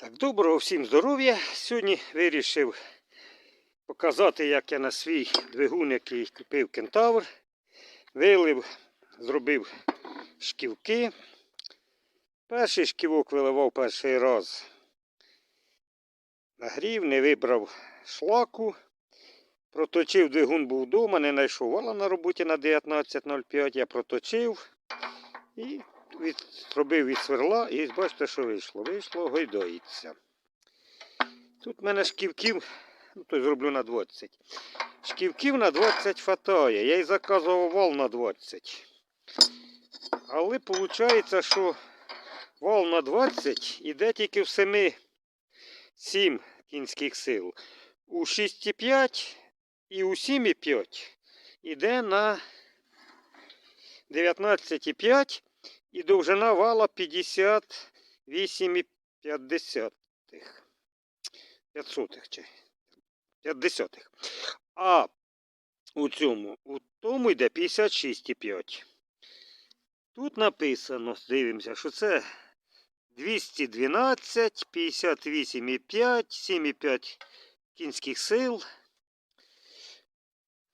Так, доброго всім здоров'я. Сьогодні вирішив показати, як я на свій двигун, який купив кентавр, вилив, зробив шківки. Перший шківок виливав перший раз. Нагрів, не вибрав шлаку. Проточив двигун був вдома, не знайшов вала на роботі на 19.05. Я проточив і від, зробив від сверла і бачите, що вийшло. Вийшло, гойдоїться. Тут в мене шківків, ну то зроблю на 20. Шківків на 20 фатає. Я й заказував вал на 20. Але виходить, що вал на 20 іде тільки в 7, 7 кінських сил. У 6,5 і у 7,5 іде на 19,5 і довжина вала 58,50. 500 чи 50. А у цьому, у тому йде 56,5. Тут написано, дивимося, що це 212, 58,5, 7,5 кінських сил.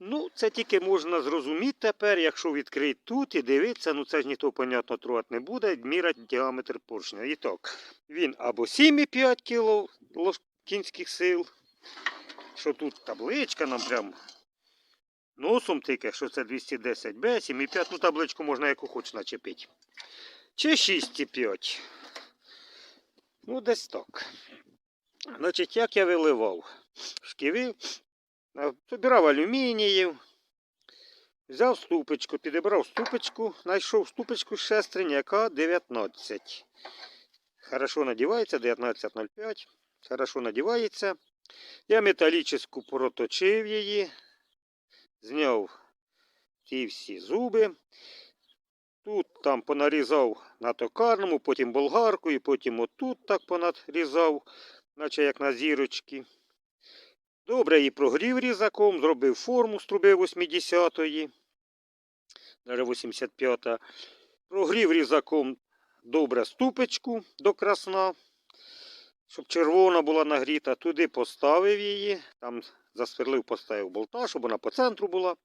Ну, це тільки можна зрозуміти тепер, якщо відкрити тут і дивитися, ну це ж ніхто, понятно, трогати не буде, міряти діаметр поршня. І так, він або 7,5 кг кінських сил, що тут табличка нам прям носом тільки, що це 210Б, 7,5, ну табличку можна яку хоч начепити. Чи 6,5. Ну, десь так. Значить, як я виливав шківи, Собирав алюмініїв, взяв ступочку, підібрав ступочку, знайшов ступочку з шестерень, яка 19. Хорошо надівається, 19.05. Хорошо надівається. Я металічну проточив її, зняв ті всі зуби. Тут там понарізав на токарному, потім болгаркою, потім отут так понарізав, наче як на зірочки. Добре її прогрів різаком, зробив форму з труби 80-ї, навіть 85 Прогрів різаком добре ступочку до красна, щоб червона була нагріта. Туди поставив її, там засверлив, поставив болта, щоб вона по центру була.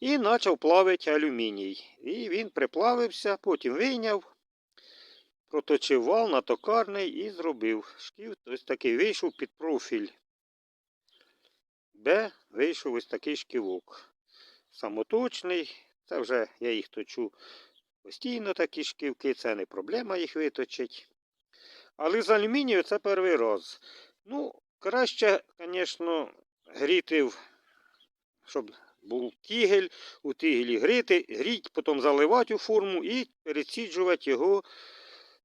І почав плавити алюміній. І він приплавився, потім вийняв, проточив вал на токарний і зробив шків. Ось такий вийшов під профіль. Б вийшов ось такий шківок. Самоточний. Це вже я їх точу постійно такі шківки, це не проблема їх виточити. Але з алюмінію це перший раз. Ну, краще, звісно, гріти, в- щоб був тігель, у тігелі гріти, гріть, потім заливати у форму і переціджувати його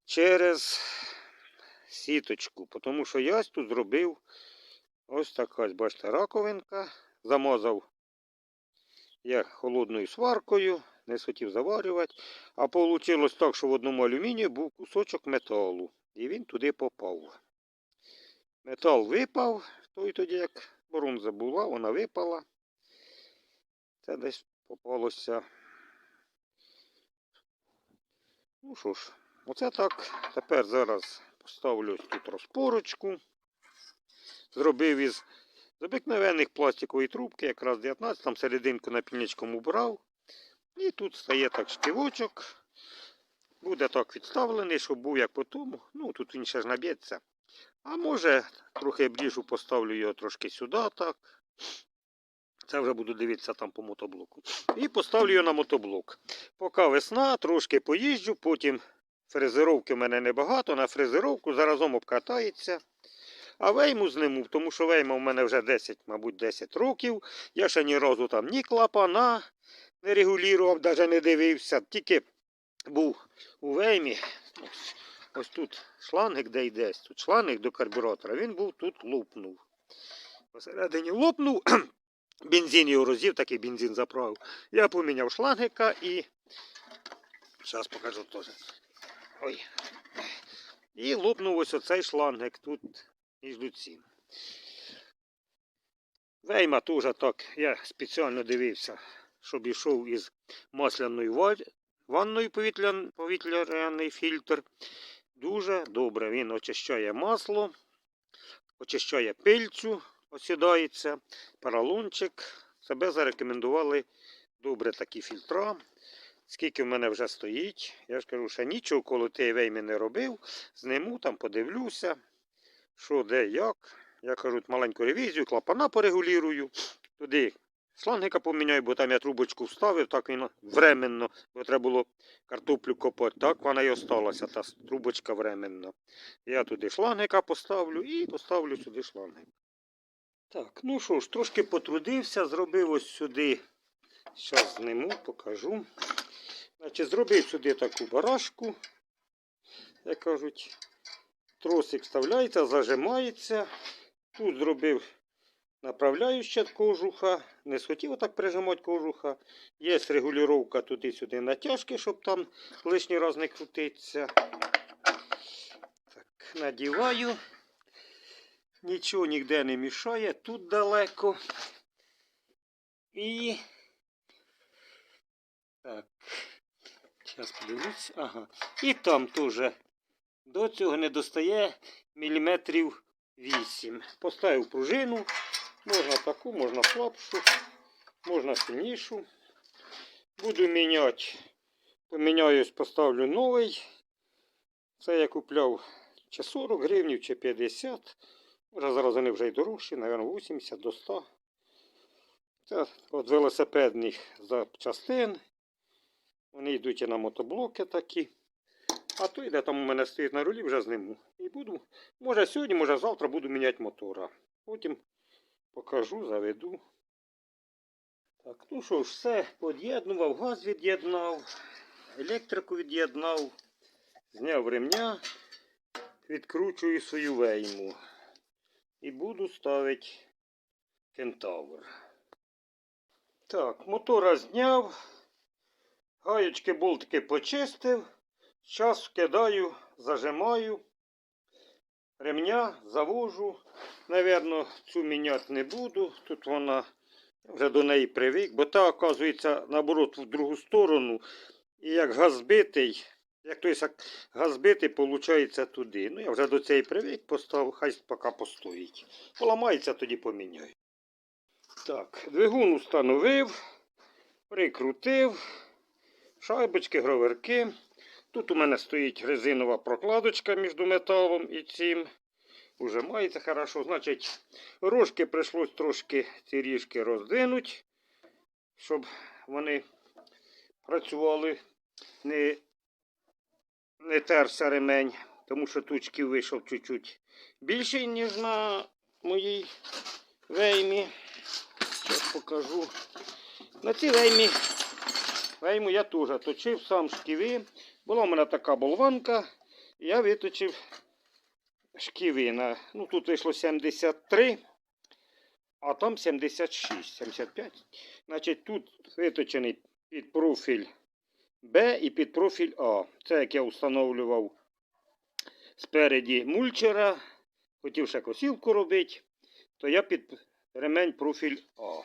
через сіточку. Тому що я тут зробив Ось така, бачите, раковинка. Замазав я холодною сваркою, не хотів заварювати. А вийшло так, що в одному алюмінію був кусочок металу. І він туди попав. Метал випав, той тоді, як бронза була, вона випала. Це десь попалося. Ну що ж, оце так. Тепер зараз поставлю тут розпорочку зробив із обикновених пластикової трубки, якраз 19, там серединку напільничком убрав. І тут стає так шківочок. Буде так відставлений, щоб був як по тому. Ну, тут він ще ж наб'ється. А може, трохи обріжу, поставлю його трошки сюди, так. Це вже буду дивитися там по мотоблоку. І поставлю його на мотоблок. Поки весна, трошки поїжджу, потім фрезеровки в мене небагато, на фрезеровку заразом обкатається. А вейму зниму, тому що вейма в мене вже 10, мабуть, 10 років. Я ще ні разу там ні клапана не регулював, навіть не дивився. Тільки був у веймі. Ось, ось тут шлангик де йде, тут шлангик до карбюратора. Він був тут лопнув. Посередині лопнув, бензин його розів, такий бензин заправив. Я поміняв шлангика і. Зараз покажу теж. Ой. І лопнув ось оцей шлангик тут між цим. Вейма теж так, я спеціально дивився, щоб йшов із масляною ванною повітрян- повітряний фільтр. дуже добре. Він очищає масло, очищає пильцю, осідається, поролончик. Себе зарекомендували добре такі фільтра. Скільки в мене вже стоїть, я ж кажу, ще нічого коло тієї вейми не робив. Зниму там, подивлюся, що де, як. Я кажу, маленьку ревізію, клапана порегулюю. Туди шлангика поміняю, бо там я трубочку вставив, так він временно, бо треба було картоплю копати. Так вона і осталася, та трубочка временно. Я туди шлангика поставлю і поставлю сюди шлангик. Так, ну що ж, трошки потрудився, зробив ось сюди. Зараз зниму, покажу. Значить, зробив сюди таку барашку, як кажуть, тросик вставляється, зажимається. Тут зробив направляюча кожуха. Не схотів отак прижимати кожуха. Є регулювання туди-сюди натяжки, щоб там лишній раз не крутиться. Так, надіваю. Нічого ніде не мішає, тут далеко. І. Так. Зараз подивлюсь. Ага. І там теж до цього не достає міліметрів 8. Поставив пружину. Можна таку, можна слабшу, можна сильнішу. Буду міняти. Поміняюсь, поставлю новий. Це я купляв чи 40 гривень, чи 50. Може зараз вони вже й дорожчі, мабуть, 80 до 100. Це от велосипедних запчастин. Вони йдуть і на мотоблоки такі. А той, де там у мене стоїть на рулі, вже зниму. І буду, може сьогодні, може завтра буду міняти мотора. Потім покажу, заведу. Так, ну що ж, все під'єднував, газ від'єднав, електрику від'єднав, зняв ремня, відкручую свою вейму. І буду ставити кентавр. Так, мотора зняв. Гаєчки болтики почистив. Зараз вкидаю, зажимаю. Ремня завожу. Навірно, цю міняти не буду. Тут вона вже до неї привик, бо та, оказується, наоборот, в другу сторону. І як газ збитий, як той як газ збитий, виходить туди. Ну, я вже до цієї привик, поставив, хай поки постоїть. Поламається, тоді поміняю. Так, двигун установив, прикрутив, шайбочки, гроверки. Тут у мене стоїть резинова прокладочка між металом і цим. Уже мається хорошо. Значить, рожки прийшлось трошки ці ріжки роздвинути, щоб вони працювали, не, не терся ремень, тому що тучки вийшов чуть-чуть більший, ніж на моїй веймі. Зараз покажу. На цій веймі, вейму я теж точив сам шківи. Була в мене така болванка, я виточив шківи. На, ну, тут вийшло 73, а там 76, 75. Значить, тут виточений під профіль Б і під профіль А. Це як я встановлював спереді мульчера. Хотів ще косілку робити, то я під ремень профіль А.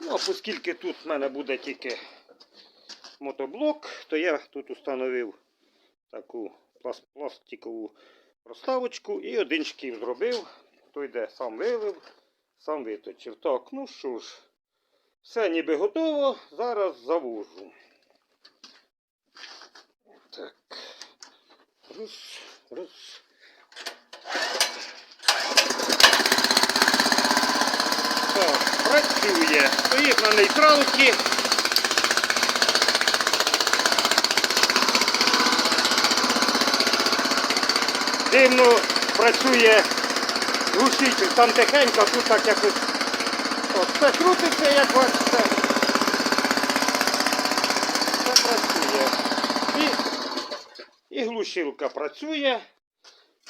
Ну, а оскільки тут в мене буде тільки мотоблок, то я тут установив таку пластикову проставочку і один шків зробив. Той де сам вилив, сам виточив. Так, ну що ж, все ніби готово. Зараз завожу. Так. Раз, раз. Так, працює. Стоїть на нейтралці. Дивно працює глушитель, там тихенько, а тут так якось. О, все крутиться, як бачите. Все працює. І, і глушилка працює.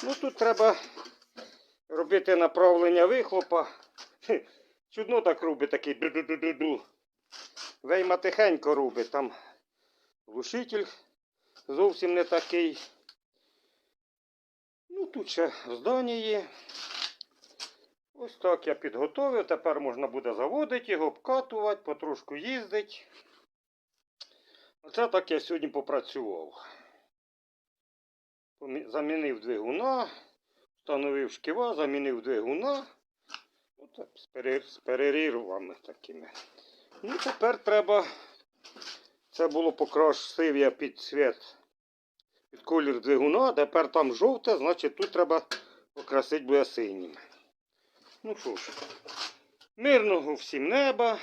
Ну тут треба робити направлення вихлопа. Чудно так робить такий ду-ду-ду-ду-ду. Вейма тихенько робить. Там глушитель зовсім не такий. Ну, тут ще здання є. Ось так я підготовив. Тепер можна буде заводити його, обкатувати, потрошку їздити. Оце так я сьогодні попрацював. замінив двигуна, встановив шківа, замінив двигуна. З, перер... з переривами такими. Ну, тепер треба. Це було покрасив я під цвіт, під колір двигуна, тепер там жовте, значить тут треба покрасити буде синім. Ну що ж, мирного всім неба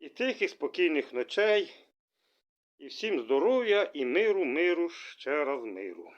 і тихих спокійних ночей. І всім здоров'я і миру, миру, ще раз миру.